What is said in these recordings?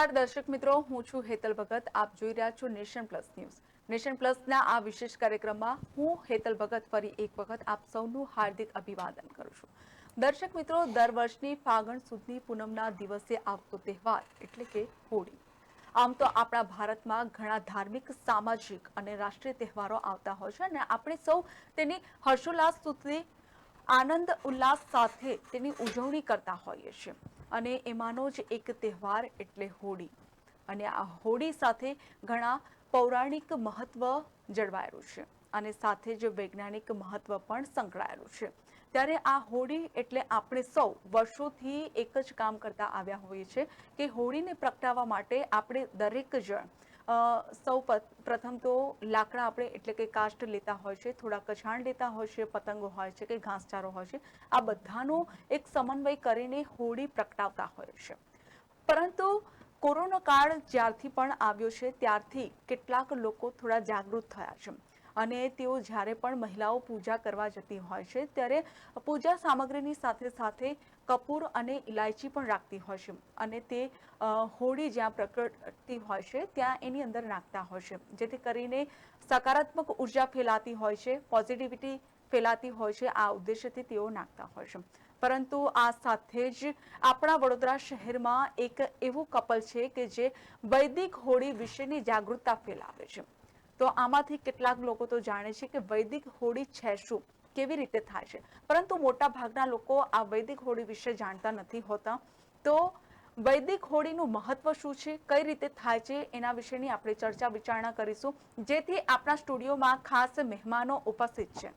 નમસ્કાર દર્શક મિત્રો, હું છું હેતલ ભગત. આપ જોઈ રહ્યા છો નેશન પ્લસ ન્યૂઝ. નેશન પ્લસના આ વિશેષ કાર્યક્રમમાં હું, હેતલ ભગત, ફરી એક વખત આપ સૌનું હાર્દિક અભિવાદન કરું છું. દર્શક મિત્રો, દર વર્ષની ફાગણ સુદની પૂનમના દિવસે આવતો તહેવાર એટલે કે હોળી. આમ તો આપણા ભારતમાં ઘણા ધાર્મિક, સામાજિક અને રાષ્ટ્રીય તહેવારો આવતા હોય છે અને આપણે સૌ તેની હર્ષોલ્લાસ સુધી આનંદ, ઉલ્લાસ સાથે તેની ઉજવણી કરતા હોઈએ છીએ. અને એમાંનો જ એક તહેવાર એટલે હોળી. અને આ હોળી સાથે ઘણા પૌરાણિક મહત્વ જળવાયેલું છે અને સાથે જ વૈજ્ઞાનિક મહત્વ પણ સંકળાયેલું છે. ત્યારે આ હોળી એટલે આપણે સૌ વર્ષોથી એક જ કામ કરતા આવ્યા હોઈએ છીએ કે હોળીને પ્રગટાવવા માટે આપણે દરેક જણ સૌ પ્રથમ તો લાકડા આપણે એટલે કે કાષ્ટ લેતા હોય છે, થોડા કછાણ લેતા હોય છે, પતંગો હોય છે કે ઘાસચારો હોય છે, આ બધાનો એક સમન્વય કરીને હોળી પ્રગટાવતા હોય છે. પરંતુ કોરોના કાળ જ્યારથી પણ આવ્યો છે, ત્યારથી કેટલાક લોકો થોડા જાગૃત થયા છે. અને તેઓ જ્યારે પણ મહિલાઓ પૂજા કરવા જતી હોય છે, ત્યારે પૂજા સામગ્રીની સાથે સાથે કપૂર અને ઇલાયચી પણ રાખતી હોય છે. અને તે હોળી જ્યાં પ્રકટતી હોય છે, ત્યાં એની અંદર નાખતા હોય છે. જેથી કરીને સકારાત્મક ઊર્જા ફેલાતી હોય છે પોઝિટિવિટી ફેલાતી હોય છે, આ ઉદ્દેશ્યથી તેઓ નાખતા હોય છે. પરંતુ આ સાથે જ આપણા વડોદરા શહેરમાં એક એવું કપલ છે કે જે વૈદિક હોળી વિશેની જાગૃતતા ફેલાવે છે. તો આમાંથી કેટલાક લોકો તો જાણે છે કે વૈદિક હોળી છે શું? કેવી રીતે થાય છે? પરંતુ મોટા ભાગના લોકો આ વૈદિક હોળી વિશે જાણતા નથી હોતા. તો વૈદિક હોળીનું મહત્વ શું છે? કઈ રીતે થાય છે? એના વિશેની આપણે ચર્ચા વિચારણા કરીશું. જેથી આપણા સ્ટુડિયોમાં ખાસ મહેમાનો ઉપસ્થિત છે.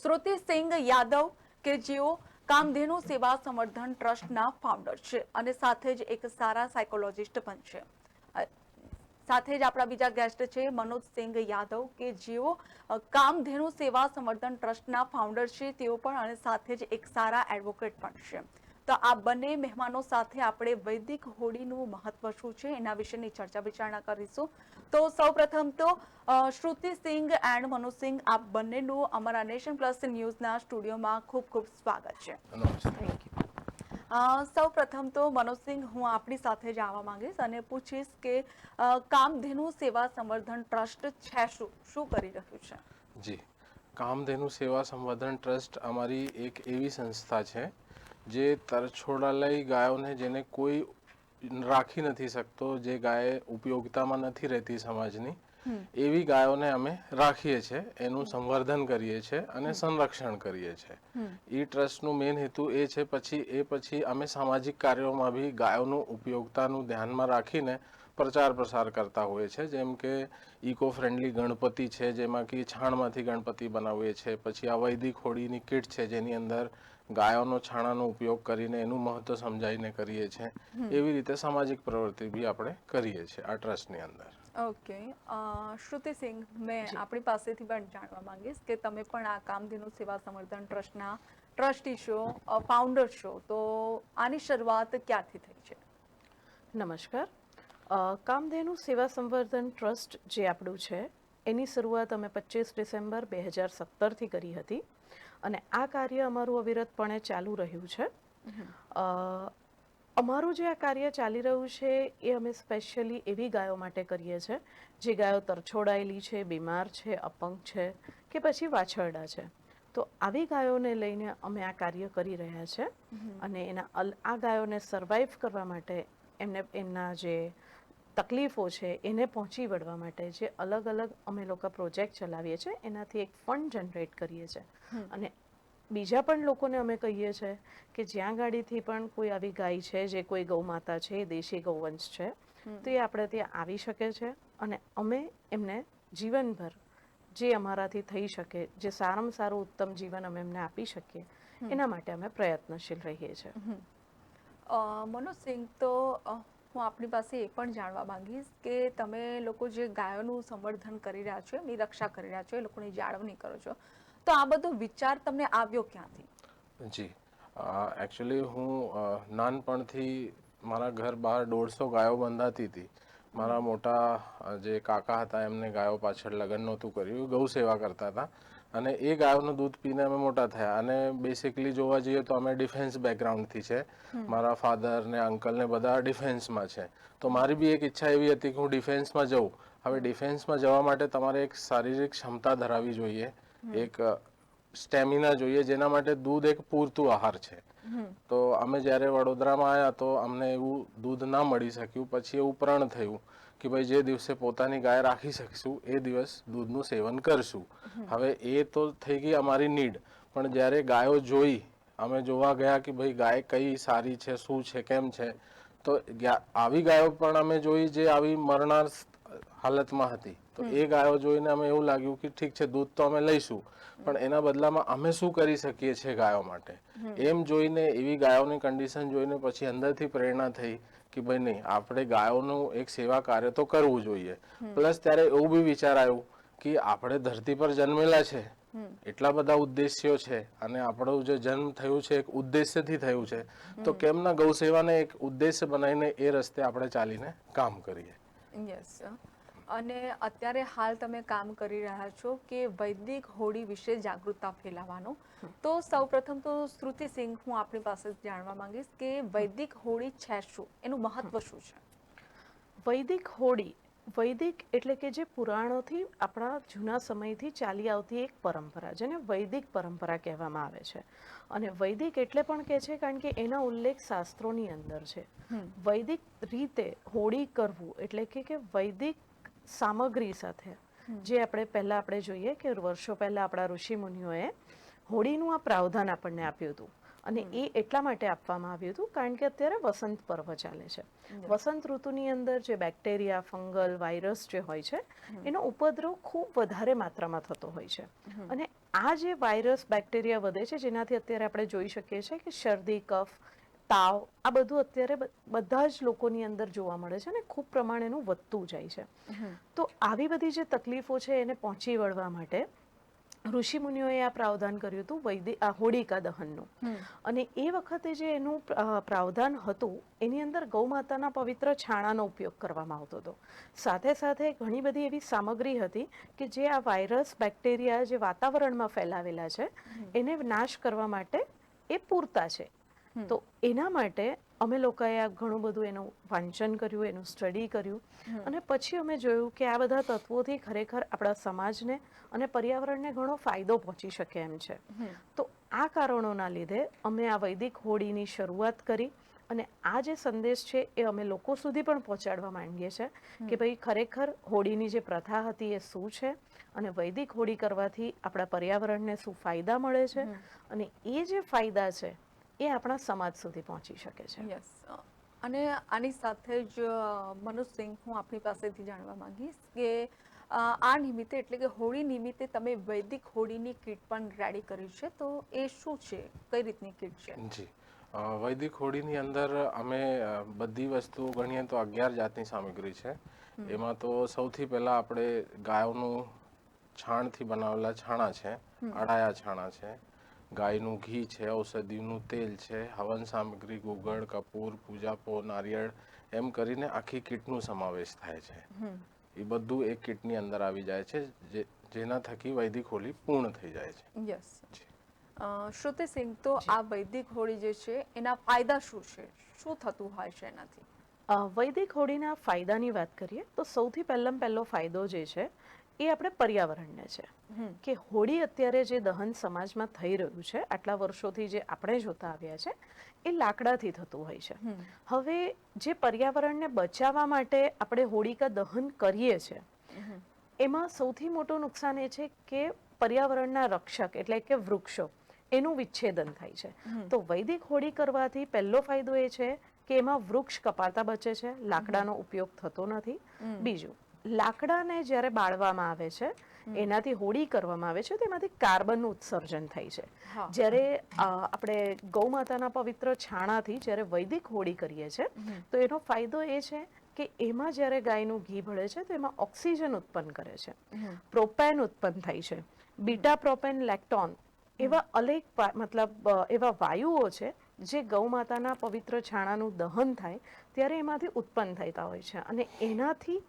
શ્રુતિ સિંઘ યાદવ કે જેઓ કામધેનુ સેવા સંવર્ધન ટ્રસ્ટના ફાઉન્ડર છે અને સાથે જ એક સારા સાયકોલોજિસ્ટ પણ છે. સાથે જ આપણા બીજા ગેસ્ટ છે મનોજ સિંઘ યાદવ કે જેઓ કામધેનુ સેવા સંવર્ધન ટ્રસ્ટના ફાઉન્ડર છે તેઓ પણ અને સાથે જ એક સારા એડવોકેટ પણ છે. તો આ બંને મહેમાનો સાથે આપણે વૈદિક હોળીનું મહત્વ શું છે એના વિશેની ચર્ચા વિચારણા કરીશું. તો સૌપ્રથમ તો શ્રુતિ સિંઘ એન્ડ મનોજ સિંઘ આ બંનેનું અમારા નેશન પ્લસ ન્યૂઝના સ્ટુડિયોમાં ખૂબ ખૂબ સ્વાગત છે. થેન્ક અ, સૌ પ્રથમ તો મનોજસિંહ, હું આપણી સાથે જ આવવા માંગીશ અને પૂછીશ કે કામધેનુ સેવા સંવર્ધન ટ્રસ્ટ છે શું? શું કરી રહ્યું છે? જી. કામધેનુ સેવા સંવર્ધન ટ્રસ્ટ અમારી એક એવી સંસ્થા છે, જે તરછોડાલય ગાયોને જેને કોઈ રાખી નથી શકતો, જે ગાય ઉપયોગિતામાં નથી રહેતી સમાજની એવી ગાયોને અમે રાખીએ છીએ એનું સંવર્ધન કરીએ છીએ અને સંરક્ષણ કરીએ છીએ. એ ટ્રસ્ટનું મેઇન હેતુ એ છે પછી એ પછી અમે સામાજિક કાર્યોમાં બી ગાયોનું ઉપયોગતાનું ધ્યાનમાં રાખીને પ્રચાર પ્રસાર કરતા હોઈએ છે જેમ કે ઇકો ફ્રેન્ડલી ગણપતિ છે જેમાં કે છાણમાંથી ગણપતિ બનાવીએ છીએ પછી આ વૈદિક હોળીની કીટ છે જેની અંદર ગાયોનો છાણાનો ઉપયોગ કરીને એનું મહત્વ સમજાવીને કરીએ છીએ. એવી રીતે સામાજિક પ્રવૃત્તિ બી આપણે કરીએ છીએ આ ટ્રસ્ટની અંદર. ઓકે. શ્રુતિ સિંઘ મેં આપણી પાસેથી પણ જાણવા માંગીશ કે તમે પણ આ કામધેનુ સેવા સંવર્ધન ટ્રસ્ટના ટ્રસ્ટી છો ફાઉન્ડર છો. તો આની શરૂઆત ક્યાંથી થઈ છે? નમસ્કાર. કામધેનુ સેવા સંવર્ધન ટ્રસ્ટ જે આપણું છે એની શરૂઆત અમે પચીસ ડિસેમ્બર બે હજાર સત્તરથી કરી હતી. અને આ કાર્ય અમારું અવિરતપણે ચાલુ રહ્યું છે. અમારું જે આ કાર્ય ચાલી રહ્યું છે એ અમે સ્પેશિયલી એવી ગાયો માટે કરીએ છીએ જે ગાયો તરછોડાયેલી છે બીમાર છે અપંગ છે કે પછી વાછરડા છે. તો આવી ગાયોને લઈને અમે આ કાર્ય કરી રહ્યા છે અને એના આ ગાયોને સર્વાઈવ કરવા માટે એમને એમના જે તકલીફો છે એને પહોંચી વળવા માટે જે અલગ અલગ અમે લોકો પ્રોજેક્ટ ચલાવીએ છીએ એનાથી એક ફંડ જનરેટ કરીએ છીએ. અને બીજા પણ લોકોને અમે કહીએ છીએ કે જ્યાં ગાડીથી પણ કોઈ આવી ગાય છે જે કોઈ ગૌમાતા છે દેશી ગૌવંશ છે તો એ આપણે ત્યાં આવી શકે છે અને અમે એમને જીવનભર જે અમારાથી થઈ શકે જે સારામાં સારું ઉત્તમ જીવન અમે એમને આપી શકીએ એના માટે અમે પ્રયત્નશીલ રહીએ છીએ. મનોજ સિંઘ તો હું આપણી પાસે એ પણ જાણવા માંગીશ કે તમે લોકો જે ગાયોનું સંવર્ધન કરી રહ્યા છો એમની રક્ષા કરી રહ્યા છો એ લોકોની જાળવણી કરો છો. તો આ બધો વિચાર તમને આવ્યો ક્યાંથી? જી. એકચ્યુઅલી હું નાનપણથી મારા ઘર બહાર દોઢસો ગાયો બંધાતી હતી. મારા મોટા જે કાકા હતા એમને ગાયો પાછળ લગ્ન નહોતું કર્યું. ગૌ સેવા કરતા હતા. અને એ ગાયોનું દૂધ પીને અમે મોટા થયા. અને બેસિકલી જોવા જઈએ તો અમે ડિફેન્સ બેકગ્રાઉન્ડથી છે. મારા ફાધર ને અંકલ ને બધા ડિફેન્સમાં છે. તો મારી બી એક ઈચ્છા એવી હતી કે હું ડિફેન્સમાં જઉં. હવે ડિફેન્સમાં જવા માટે તમારે એક શારીરિક ક્ષમતા ધરાવવી જોઈએ. એક સ્ટેમિના જોઈએ જેના માટે દૂધ એક પૂરતું આહાર છે. તો અમે જ્યારે વડોદરામાં આવ્યા તો અમને એવું દૂધ ના મળી શક્યું. પછી એવું પ્રણ થયું કે ભાઈ જે દિવસે પોતાની ગાય રાખી શકશું એ દિવસ દૂધનું સેવન કરશું. હવે એ તો થઈ ગઈ અમારી નીડ. પણ જ્યારે ગાયો જોઈ અમે જોવા ગયા કે ભાઈ ગાય કઈ સારી છે શું છે કેમ છે તો આવી ગાયો પણ અમે જોઈ જે આવી મરનાર હાલતમાં હતી. તો એ ગાયો જોઈને અમે એવું લાગ્યું કે ઠીક છે, દૂધ તો અમે લઈશું. પણ એના બદલામાં અમે શું કરી શકીએ છીએ ગાયો માટે? એમ જોઈને, એવી ગાયોની કન્ડિશન જોઈને પછી અંદરથી પ્રેરણા થઈ કે ભાઈ નહીં, આપણે ગાયોનું એક સેવા કાર્ય તો કરવું જોઈએ. પ્લસ ત્યારે એવું બી વિચાર આવ્યો કે આપણે ધરતી પર જન્મેલા છે. એટલા બધા ઉદ્દેશ્યો છે અને આપણો જે જન્મ થયું છે, એક ઉદ્દેશ્યથી થયું છે. તો કેમ ના ગૌ સેવાને એક ઉદ્દેશ્ય બનાવીને એ રસ્તે આપણે ચાલીને કામ કરીએ? યસ અને અત્યારે હાલ તમે કામ કરી રહ્યા છો કે વૈદિક હોળી વિશે જાગૃતતા ફેલાવવાનો. તો સૌપ્રથમ તો શ્રુતિ સિંઘ હું આપણી પાસે જાણવા માંગીશ કે વૈદિક હોળી છે શું? એનું મહત્વ શું છે? વૈદિક હોળી વૈદિક એટલે કે જે પુરાણોથી આપણા જૂના સમયથી ચાલી આવતી એક પરંપરા જેને વૈદિક પરંપરા કહેવામાં આવે છે. અને વૈદિક એટલે પણ કહે છે કારણ કે એના ઉલ્લેખ શાસ્ત્રોની અંદર છે. વૈદિક રીતે હોળી કરવું એટલે કે કે વૈદિક સામગ્રી સાથે. જે આપણે પહેલા આપણે જોઈએ કે વર્ષો પહેલા આપણા ઋષિ મુનિઓએ હોળીનું આ પ્રાવધાન આપણને આપ્યું હતું. અને એ એટલા માટે આપવામાં આવ્યું હતું કારણ કે અત્યારે વસંત પર્વ ચાલે છે. વસંત ઋતુની અંદર જે બેક્ટેરિયા ફંગલ વાયરસ જે હોય છે એનો ઉપદ્રવ ખૂબ વધારે માત્રામાં થતો હોય છે. અને આ જે વાયરસ બેક્ટેરિયા વધે છે જેનાથી અત્યારે આપણે જોઈ શકીએ છીએ કે શરદી કફ તાવ આ બધું અત્યારે બધા જ લોકોની અંદર જોવા મળે છે અને ખૂબ પ્રમાણેનું વધતું જાય છે. તો આવી બધી જે તકલીફો છે એને પહોંચી વળવા માટે ઋષિ મુનિઓએ આ પ્રાવધાન કર્યું હતું વૈદિક આ હોળિકા દહનનું. અને એ વખતે જે એનું પ્રાવધાન હતું એની અંદર ગૌમાતાના પવિત્ર છાણાનો ઉપયોગ કરવામાં આવતો હતો. સાથે સાથે ઘણી બધી એવી સામગ્રી હતી કે જે આ વાયરસ બેક્ટેરિયા જે વાતાવરણમાં ફેલાવેલા છે એને નાશ કરવા માટે એ પૂરતા છે. તો એના માટે અમે લોકોએ આ ઘણું બધું એનું વાંચન કર્યું એનું સ્ટડી કર્યું અને પછી અમે જોયું કે આ બધા તત્વોથી ખરેખર આપણા સમાજને અને પર્યાવરણને ઘણો ફાયદો પહોંચી શકે એમ છે. તો આ કારણોના લીધે અમે આ વૈદિક હોળીની શરૂઆત કરી અને આ જે સંદેશ છે એ અમે લોકો સુધી પણ પહોંચાડવા માંગીએ છીએ કે ભાઈ ખરેખર હોળીની જે પ્રથા હતી એ શું છે અને વૈદિક હોળી કરવાથી આપણા પર્યાવરણને શું ફાયદા મળે છે અને એ જે ફાયદા છે એ આપણા સમાજ સુધી પહોંચી શકે છે. યસ અને આની સાથે જ મનોજ સિંહ હું આપણી પાસેથી જાણવા માંગીશ કે આ નિમિત્તે એટલે કે હોળી નિમિત્તે તમે વૈદિક હોળીની કીટ પણ રેડી કરી છે તો એ શું છે? કઈ રીતની કીટ છે? જી. વૈદિક હોળીની અંદર અમે બધી વસ્તુઓ ગણીએ તો અગિયાર જાતની સામગ્રી છે. એમાં તો સૌથી પહેલા આપણે ગાયોનું છાણથી બનાવેલા છાણા છે અડાયા છાણા છે ગાયનું ઘી છે ઔષધિનું તેલ છે હવન સામગ્રી ગુગળ કપૂર પૂજાપો નારિયેળ એમ કરીને આખી કીટનું સમાવેશ થાય છે. એ બધું એક કીટની અંદર આવી જાય છે જે જેના થકી વૈદિક હોળી પૂર્ણ થઈ જાય છે. યસ. શ્રુતિ સિંહ તો આ વૈદિક હોળી જે છે એના ફાયદા શું છે? શું થતું હોય છે એનાથી? વૈદિક હોળીના ફાયદાની વાત કરીએ તો સૌથી પહેલાં પહેલો ફાયદો જે છે એ આપણે પર્યાવરણને છે. કે હોળી અત્યારે જે દહન સમાજમાં થઈ રહ્યું છે આટલા વર્ષોથી જે આપણે જોતા આવ્યા છે એ લાકડાથી થતું હોય છે. હવે જે પર્યાવરણને બચાવવા માટે આપણે હોળિકા દહન કરીએ છીએ એમાં સૌથી મોટું નુકસાન એ છે કે પર્યાવરણના રક્ષક એટલે કે વૃક્ષો એનું વિચ્છેદન થાય છે. તો વૈદિક હોળી કરવાથી પહેલો ફાયદો એ છે કે એમાં વૃક્ષ કપાતા બચે છે લાકડાનો ઉપયોગ થતો નથી. બીજું લાકડાને જ્યારે બાળવામાં આવે છે એનાથી હોળી કરવામાં આવે છે તેમાંથી કાર્બનનું ઉત્સર્જન થાય છે. જ્યારે આપણે ગૌ માતાના પવિત્ર છાણાથી જ્યારે વૈદિક હોળી કરીએ છીએ તો એનો ફાયદો એ છે કે એમાં જ્યારે ગાયનું ઘી ભળે છે તો એમાં ઓક્સિજન ઉત્પન્ન કરે છે. પ્રોપેન ઉત્પન્ન થાય છે. બીટા પ્રોપેન લેક્ટોન એવા અનેક મતલબ એવા વાયુઓ છે જે ગૌ માતાના પવિત્ર છાણાનું દહન થાય ત્યારે એમાંથી ઉત્પન્ન થતા હોય છે. અને એનાથી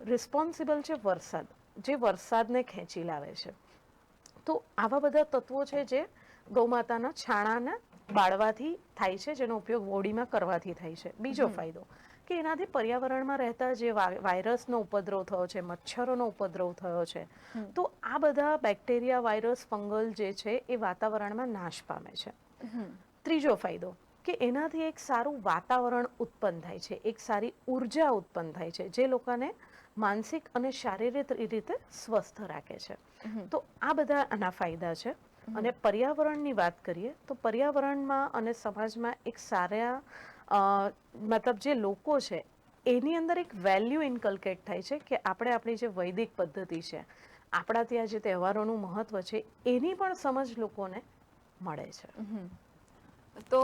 રિસ્પોન્સિબલ છે વરસાદ જે વરસાદને ખેંચી લાવે છે. તો આવા બધા તત્વો છે જે ગૌમાતાના છાણાને બાળવાથી થાય છે જેનો ઉપયોગ હોડીમાં કરવાથી થાય છે. બીજો ફાયદો કે એનાથી પર્યાવરણમાં રહેતા જે વાયરસનો ઉપદ્રવ થયો છે મચ્છરોનો ઉપદ્રવ થયો છે તો આ બધા બેક્ટેરિયા વાયરસ ફંગલ જે છે એ વાતાવરણમાં નાશ પામે છે. ત્રીજો ફાયદો કે એનાથી એક સારું વાતાવરણ ઉત્પન્ન થાય છે એક સારી ઊર્જા ઉત્પન્ન થાય છે જે લોકોને માનસિક અને શારીરિક રીતે સ્વસ્થ રાખે છે. તો આ બધા આના ફાયદા છે. અને પર્યાવરણની વાત કરીએ તો પર્યાવરણમાં અને સમાજમાં એક સારા મતલબ જે લોકો છે એની અંદર એક વેલ્યુ ઇન્કલ્કેટ થાય છે કે આપણે આપણી જે વૈદિક પદ્ધતિ છે આપણા ત્યાં જે તહેવારોનું મહત્વ છે એની પણ સમજ લોકોને મળે છે. તો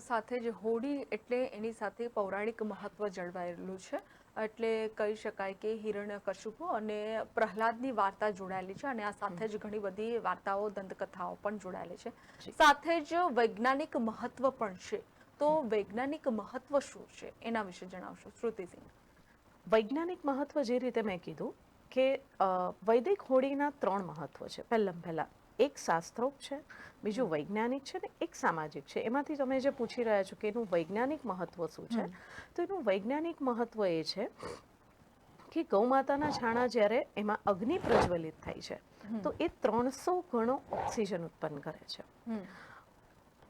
સાથે જ હોળી એટલે એની સાથે પૌરાણિક મહત્વ જળવાયેલું છે. એટલે કહી શકાય કે હિરણ્યકશિપુ અને પ્રહલાદની વાર્તા જોડાયેલી છે અને આ સાથે જ ઘણી બધી વાર્તાઓ દંતકથાઓ પણ જોડાયેલી છે. સાથે જ વૈજ્ઞાનિક મહત્વ પણ છે. તો વૈજ્ઞાનિક મહત્વ શું છે? એના વિશે જણાવશો. શ્રુતિસિંહ. વૈજ્ઞાનિક મહત્વ જે રીતે મેં કીધું કે વૈદિક હોળીના ત્રણ મહત્વ છે. પહેલાં પહેલાં એક શાસ્ત્રોક્ત છે બીજું વૈજ્ઞાનિક છે ને એક સામાજિક છે. એમાંથી તમે જે પૂછી રહ્યા છો કે એનું વૈજ્ઞાનિક મહત્વ શું છે? તો એનું વૈજ્ઞાનિક મહત્વ એ છે કે ગૌમાતાના છાણા જ્યારે એમાં અગ્નિ પ્રજ્વલિત થાય છે તો એ ત્રણસો ગણો ઓક્સિજન ઉત્પન્ન કરે છે.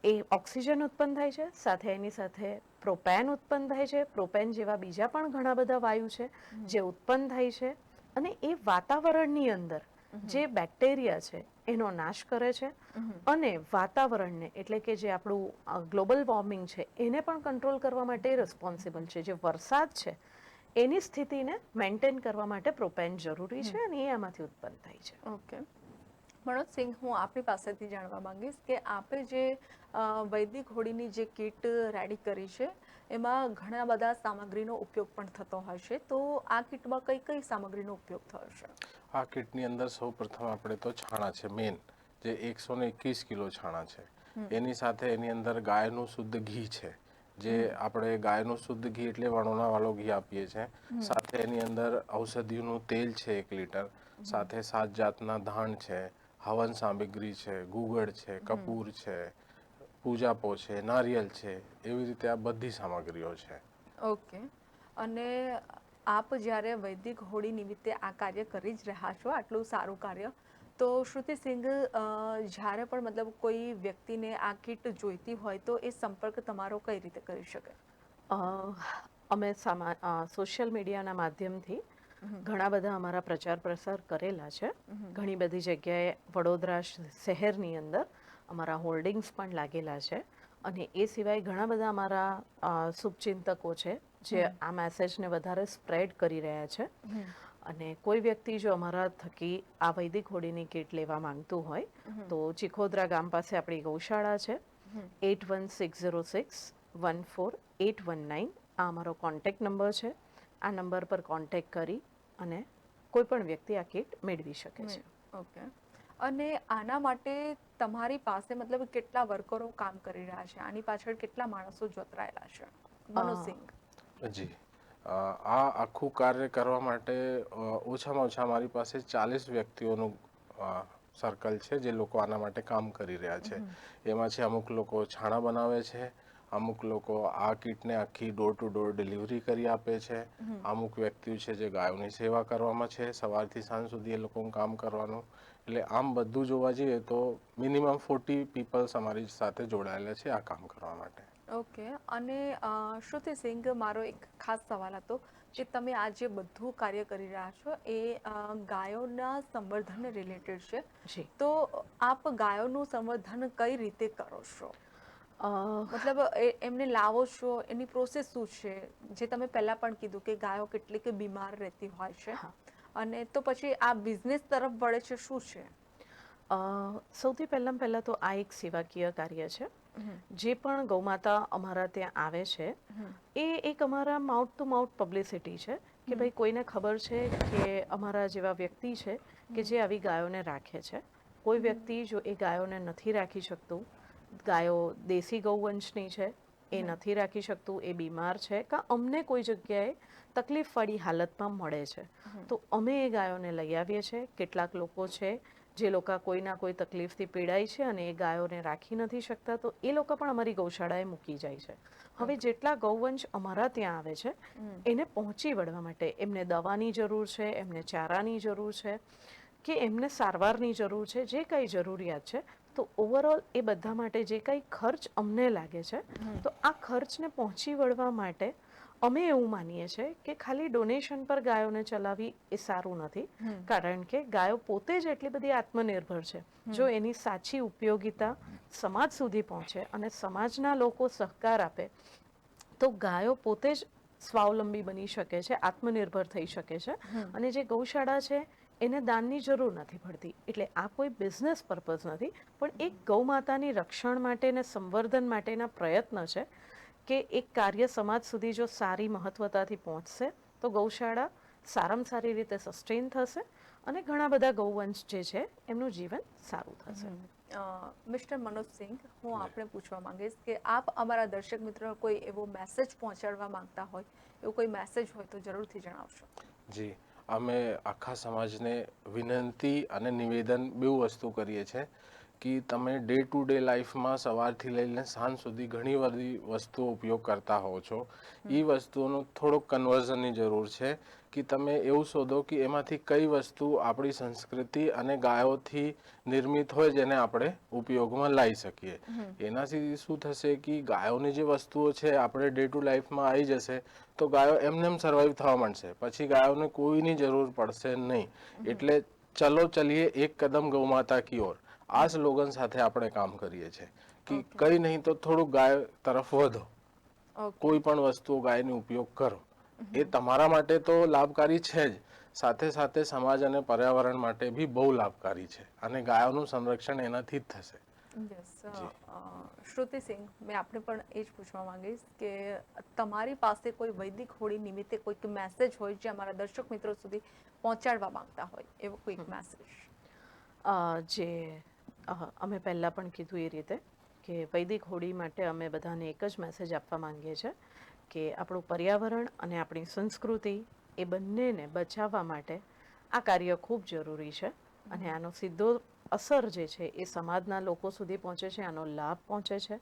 એ ઓક્સિજન ઉત્પન્ન થાય છે સાથે એની સાથે પ્રોપેન ઉત્પન્ન થાય છે. પ્રોપેન જેવા બીજા પણ ઘણા બધા વાયુ છે જે ઉત્પન્ન થાય છે અને એ વાતાવરણની અંદર જે બેક્ટેરિયા છે એનો નાશ કરે છે અને વાતાવરણને એટલે કે જે આપણું ગ્લોબલ વોર્મિંગ છે એને પણ કંટ્રોલ કરવા માટે રિસ્પોન્સિબલ છે. જે વરસાદ છે એની સ્થિતિને મેન્ટેન કરવા માટે પ્રોપેન જરૂરી છે અને એ આમાંથી ઉત્પન્ન થાય છે. ઓકે. મનોજ સિંહ હું આપની પાસેથી જાણવા માંગીશ કે આપે જે વૈદિક હોળીની જે કીટ રેડી કરી છે એમાં ઘણા બધા સામગ્રીનો ઉપયોગ પણ થતો હોય છે. તો આ કીટમાં કઈ કઈ સામગ્રીનો ઉપયોગ થયો છે? આ કીટની અંદર સૌ પ્રથમ આપણે તો છાણા છે મેન. જે એકસો ને એકવીસ કિલો છાણા છે. એની સાથે એની અંદર ગાયનું શુદ્ધ ઘી છે. જે આપણે ગાયનું શુદ્ધ ઘી એટલે વણોના વાળો ઘી આપીએ છીએ સાથે એની અંદર ઔષધિનું તેલ છે એક લીટર. સાથે સાત જાતના ધાણ છે. હવન સામગ્રી છે ગુગળ છે કપૂર છે પૂજાપો છે નારિયેલ છે એવી રીતે આ બધી સામગ્રીઓ છે. ઓકે. અને આપ જ્યારે વૈદિક હોળી નિમિત્તે આ કાર્ય કરી જ રહ્યા છો આટલું સારું કાર્ય તો શ્રુતિ સિંઘ જ્યારે પણ મતલબ કોઈ વ્યક્તિને આ કીટ જોઈતી હોય તો એ સંપર્ક તમારો કઈ રીતે કરી શકે? અમે સામા સોશિયલ મીડિયાના માધ્યમથી ઘણા બધા અમારા પ્રચાર પ્રસાર કરેલા છે. ઘણી બધી જગ્યાએ વડોદરા શહેરની અંદર અમારા હોર્ડિંગ્સ પણ લાગેલા છે. અને એ સિવાય ઘણા બધા અમારા શુભચિંતકો છે જે આ મેસેજને વધારે સ્પ્રેડ કરી રહ્યા છે. અને કોઈ વ્યક્તિ જો અમારા થકી આ વૈદિક હોળીની કીટ લેવા માંગતું હોય તો ચિખોદરા ગામ પાસે આપણી ગૌશાળા છે. Eight one six zero six one four eight one nine આ અમારો કોન્ટેક્ટ નંબર છે. આ નંબર પર કોન્ટેક્ટ કરી અને કોઈ પણ વ્યક્તિ આ કીટ મેળવી શકે છે. ઓકે. અને આના માટે તમારી પાસે મતલબ કેટલા વર્કરો કામ કરી રહ્યા છે? આની પાછળ કેટલા માણસો જોતરાયેલા છે? મનોજ જી. આ આખું કાર્ય કરવા માટે ઓછામાં ઓછા મારી પાસે ચાલીસ વ્યક્તિઓનું સર્કલ છે જે લોકો આના માટે કામ કરી રહ્યા છે. એમાં છે અમુક લોકો છાણા બનાવે છે અમુક લોકો આ કીટને આખી ડોર ટુ ડોર ડિલિવરી કરી આપે છે. અમુક વ્યક્તિઓ છે જે ગાયોની સેવા કરવામાં છે. સવારથી સાંજ સુધી એ લોકોનું કામ કરવાનું. એટલે આમ બધું જોવા જઈએ તો મિનિમમ ફોર્ટી પીપલ્સ અમારી સાથે જોડાયેલા છે આ કામ કરવા માટે. ઓકે અને શ્રુતિ સિંઘ મારો એક ખાસ સવાલ હતો કે તમે આ જે બધું કાર્ય કરી રહ્યા છો એ ગાયોના સંવર્ધન રિલેટેડ છે. તો આપ ગાયોનું સંવર્ધન કઈ રીતે કરો છો? મતલબ એમને લાવો છો એની પ્રોસેસ શું છે? જે તમે પહેલા પણ કીધું કે ગાયો કેટલીક બીમાર રહેતી હોય છે. અને તો પછી આ બિઝનેસ તરફ વળે છે શું છે? સૌથી પહેલાં પહેલાં તો આ એક સેવાકીય કાર્ય છે. જે પણ ગૌમાતા અમારા ત્યાં આવે છે એ એક અમારા માઉથ ટુ માઉથ પબ્લિસિટી છે કે ભાઈ કોઈને ખબર છે કે અમારા જેવા વ્યક્તિ છે કે જે આવી ગાયોને રાખે છે. કોઈ વ્યક્તિ જો એ ગાયોને નથી રાખી શકતું ગાયો દેશી ગૌવંશની છે એ નથી રાખી શકતું એ બીમાર છે કાં અમને કોઈ જગ્યાએ તકલીફ વાળી હાલતમાં મળે છે. તો અમે એ ગાયોને લઈ આવીએ છીએ કેટલાક લોકો છે જે લોકો કોઈના કોઈ તકલીફથી પીડાય છે અને એ ગાયોને રાખી નથી શકતા તો એ લોકો પણ અમારી ગૌશાળાએ મૂકી જાય છે. હવે જેટલા ગૌવંશ અમારા ત્યાં આવે છે એને પહોંચી વળવા માટે એમને દવાની જરૂર છે એમને ચારાની જરૂર છે કે એમને સારવારની જરૂર છે જે કંઈ જરૂરિયાત છે તો ઓવરઓલ એ બધા માટે જે કાંઈ ખર્ચ અમને લાગે છે તો આ ખર્ચને પહોંચી વળવા માટે અમે એવું માનીએ છીએ કે ખાલી ડોનેશન પર ગાયોને ચલાવવી એ સારું નથી. કારણ કે ગાયો પોતે જ એટલી બધી આત્મનિર્ભર છે. જો એની સાચી ઉપયોગિતા સમાજ સુધી પહોંચે અને સમાજના લોકો સહકાર આપે તો ગાયો પોતે જ સ્વાવલંબી બની શકે છે આત્મનિર્ભર થઈ શકે છે. અને જે ગૌશાળા છે એને દાનની જરૂર નથી પડતી. એટલે આ કોઈ બિઝનેસ પર્પઝ નથી પણ એક ગૌમાતાની રક્ષણ માટે ને સંવર્ધન માટેના પ્રયત્ન છે કે એક કાર્ય સમાજ સુધી જો સારી મહત્વતાથી પહોંચશે તો ગૌશાળા સારામાં સારી રીતે સસ્ટેન થશે અને ઘણા બધા ગૌવંશ જે છે એમનું જીવન સારું થશે. મિસ્ટર મનોજ સિંઘ હું આપણે પૂછવા માંગીશ કે આપ અમારા દર્શક મિત્રો કોઈ એવો મેસેજ પહોંચાડવા માંગતા હોય એવો કોઈ મેસેજ હોય તો જરૂરથી જણાવશો. જી. અમે આખા સમાજને વિનંતી અને નિવેદન બે વસ્તુ કરીએ છીએ કે તમે ડે ટુ ડે લાઈફમાં સવારથી લઈને સાંજ સુધી ઘણી બધી વસ્તુઓ ઉપયોગ કરતા હોવ છો. એ વસ્તુઓનું થોડોક કન્વર્ઝનની જરૂર છે. કે તમે એવું શોધો કે એમાંથી કઈ વસ્તુ આપણી સંસ્કૃતિ અને ગાયોથી નિર્મિત હોય જેને આપણે ઉપયોગમાં લાવી શકીએ. એનાથી શું થશે કે ગાયોની જે વસ્તુઓ છે આપણે ડે ટુ લાઈફમાં આવી જશે તો ગાયો એમને એમ સર્વાઈવ થવા માંડશે. પછી ગાયોને કોઈની જરૂર પડશે નહીં. એટલે ચલો ચલીએ એક કદમ ગૌ માતા કી ઓર. આ સ્લોગન સાથે આપણે કામ કરીએ છીએ. કે કઈ નહીં તો થોડુંક ગાય તરફ વધો. કોઈ પણ વસ્તુઓ ગાયનો ઉપયોગ કરો. એ તમારા માટે તો લાભકારી છે જ. સાથે સાથે સમાજ અને પર્યાવરણ માટે બી બહુ લાભકારી છે. અને ગાયોનું સંરક્ષણ એનાથી જ થશે. શ્રુતિ સિંહ મેં આપણે પણ એ જ પૂછવા માંગીશ કે તમારી પાસે કોઈ વૈદિક હોળી નિમિત્તે કોઈક મેસેજ હોય જે અમારા દર્શક મિત્રો સુધી પહોંચાડવા માંગતા હોય? એવો કોઈક મેસેજ અ, જે અમે પહેલાં પણ કીધું એ રીતે કે વૈદિક હોળી માટે અમે બધાને એક જ મેસેજ આપવા માંગીએ છીએ. કે આપણું પર્યાવરણ અને આપણી સંસ્કૃતિ એ બંનેને બચાવવા માટે આ કાર્ય ખૂબ જરૂરી છે. અને આનો સીધો અસર જે છે એ સમાજના લોકો સુધી પહોંચે છે, આનો લાભ પહોંચે છે.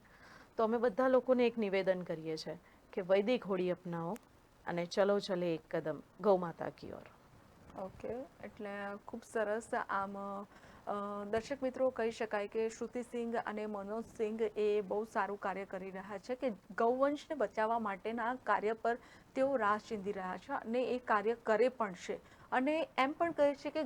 તો અમે બધા લોકોને એક નિવેદન કરીએ છીએ કે વૈદિક હોળી અપનાવો અને ચલો ચલે એક કદમ, ગૌ માતા કી ઓર. ઓકે, એટલે ખૂબ સરસ આમ દર્શક મિત્રો કહી શકાય કે શ્રુતિ સિંઘ અને મનોજ સિંઘ એ બહુ સારું કાર્ય કરી રહ્યા છે કે ગૌવંશને બચાવવા માટેના કાર્ય પર તેઓ રાહ ચીંધી રહ્યા છે અને એ કાર્ય કરે પણ છે. અને એમ પણ કહે છે કે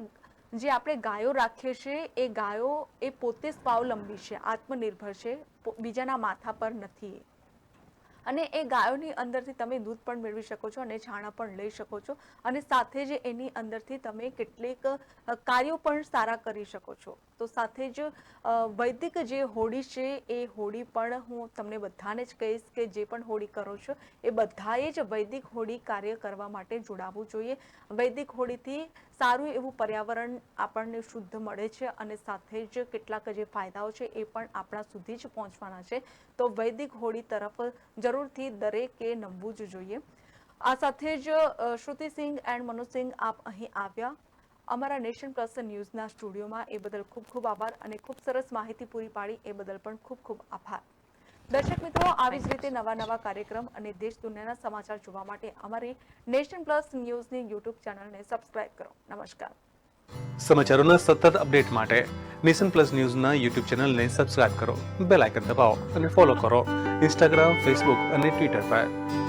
જે આપણે ગાયો રાખીએ છીએ, એ ગાયો એ પોતે સ્વાવલંબી છે, આત્મનિર્ભર છે બીજાના માથા પર નથી. અને એ ગાયોની અંદરથી તમે દૂધ પણ મેળવી શકો છો અને છાણા પણ લઈ શકો છો. અને સાથે જ એની અંદરથી તમે કેટલીક કાર્યો પણ સારા કરી શકો છો. તો સાથે જ વૈદિક જે હોળી છે, એ હોળી પણ હું તમને બધાને જ કહીશ કે જે પણ હોળી કરો છો, એ બધાએ જ વૈદિક હોળી કાર્ય કરવા માટે જોડાવવું જોઈએ. વૈદિક હોળીથી સારું એવું પર્યાવરણ આપણને શુદ્ધ મળે છે અને સાથે જ કેટલાક જે ફાયદાઓ છે એ પણ આપણા સુધી જ પહોંચવાના છે. તો વૈદિક હોળી તરફ જરૂરથી દરેકે નમવું જ જોઈએ. આ સાથે જ શ્રુતિસિંહ એન્ડ મનોજ આપ અહીં આવ્યા. અમારા નેશન પ્લસ ન્યૂઝના સ્ટુડિયોમાં એ બદલ ખૂબ ખૂબ આભાર અને ખૂબ સરસ માહિતી પૂરી પાડી એ બદલ પણ ખૂબ ખૂબ આભાર. દર્શક મિત્રો, આવી જ રીતે નવા નવા કાર્યક્રમ અને દેશ દુનિયાના સમાચાર જોવા માટે અમારી નેશન પ્લસ ન્યૂઝની યુટ્યુબ ચેનલને સબસ્ક્રાઇબ કરો. નમસ્કાર. સમાચારોના સતત અપડેટ માટે નેશન પ્લસ ન્યૂઝના યુટ્યુબ ચેનલને સબસ્ક્રાઇબ કરો, બેલ આઇકન દબાવો અને ફોલો કરો. ઇન્સ્ટાગ્રામ, ફેસબુક અને ટ્વિટર પર.